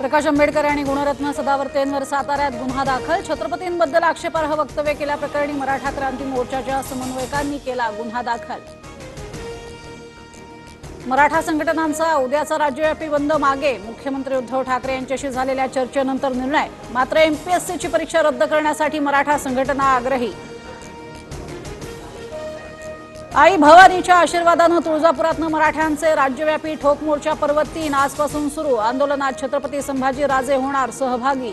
प्रकाश आंबेडकर आणि गुणरत्न सदावर्तेंवर साताऱ्यात गुन्हा दाखल. छत्रपतींबद्दल आक्षेपार्ह वक्तव्य केल्याप्रकरणी मराठा क्रांती मोर्चाच्या समन्वयकांनी केला गुन्हा दाखल. मराठा संघटनांचा उद्याचा राज्यव्यापी बंद मागे. मुख्यमंत्री उद्धव ठाकरे यांच्याशी झालेल्या चर्चेनंतर निर्णय. मात्र एमपीएससीची परीक्षा रद्द करण्यासाठी मराठा संघटना आग्रही. आई भवानीच्या आशीर्वादानं तुळजापुरातनं मराठ्यांचे राज्यव्यापी ठोक मोर्चा पर्व तीन आजपासून सुरू. आंदोलनात छत्रपती संभाजी राजे होणार सहभागी.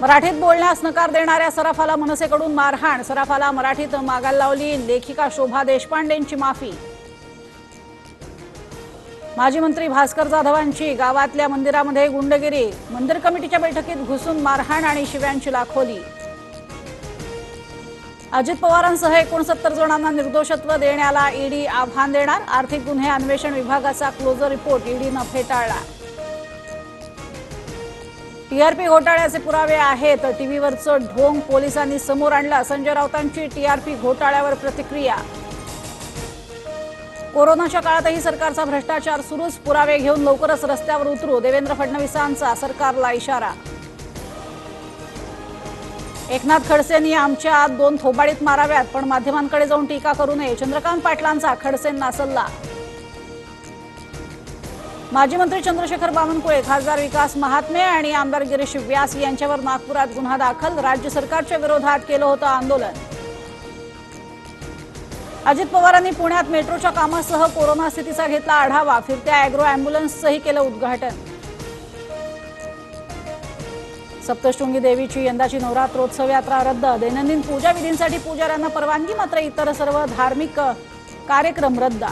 मराठीत बोलण्यास नकार देणाऱ्या सराफाला मनसेकडून मारहाण. सराफाला मराठीत मागायला लावली लेखिका शोभा देशपांडेंची माफी. माजी मंत्री भास्कर जाधवांची गावातल्या मंदिरामध्ये गुंडगिरी. मंदिर कमिटीच्या बैठकीत घुसून मारहाण आणि शिव्यांची लाखोली. अजित पवारांसह एकोणसत्तर जणांना निर्दोषत्व देण्याला ईडी आव्हान देणार. आर्थिक गुन्हे अन्वेषण विभागाचा क्लोजर रिपोर्ट ईडीनं फेटाळला. टीआरपी घोटाळ्याचे पुरावे आहेत. टीव्हीवरचं ढोंग पोलिसांनी समोर आणलं. संजय राऊतांची टीआरपी घोटाळ्यावर प्रतिक्रिया. कोरोनाच्या काळातही सरकारचा भ्रष्टाचार सुरूच. पुरावे घेऊन लवकरच रस्त्यावर उतरू. देवेंद्र फडणवीसांचा सरकारला इशारा. एकनाथ खडसेंनी आमच्या आत दोन थोबाडीत माराव्यात पण माध्यमांकडे जाऊन टीका करू नये. चंद्रकांत पाटलांचा खडसेंना सल्ला. माजी मंत्री चंद्रशेखर बावनकुळे खासदार विकास महात्मे आणि आमदार गिरीश व्यास यांच्यावर नागपुरात गुन्हा दाखल. राज्य सरकारच्या विरोधात केलं होतं आंदोलन. अजित पवारांनी पुण्यात मेट्रोच्या कामासह कोरोना स्थितीचा घेतला आढावा. फिरत्या अॅग्रो अँब्युलन्सचंही केलं उद्घाटन. सप्तशृंगी देवीची यंदाची नवरात्रोत्सव यात्रा रद्द. दैनंदिन पूजा विधींसाठी पुजाऱ्यांना परवानगी मात्र इतर सर्व धार्मिक कार्यक्रम रद्द.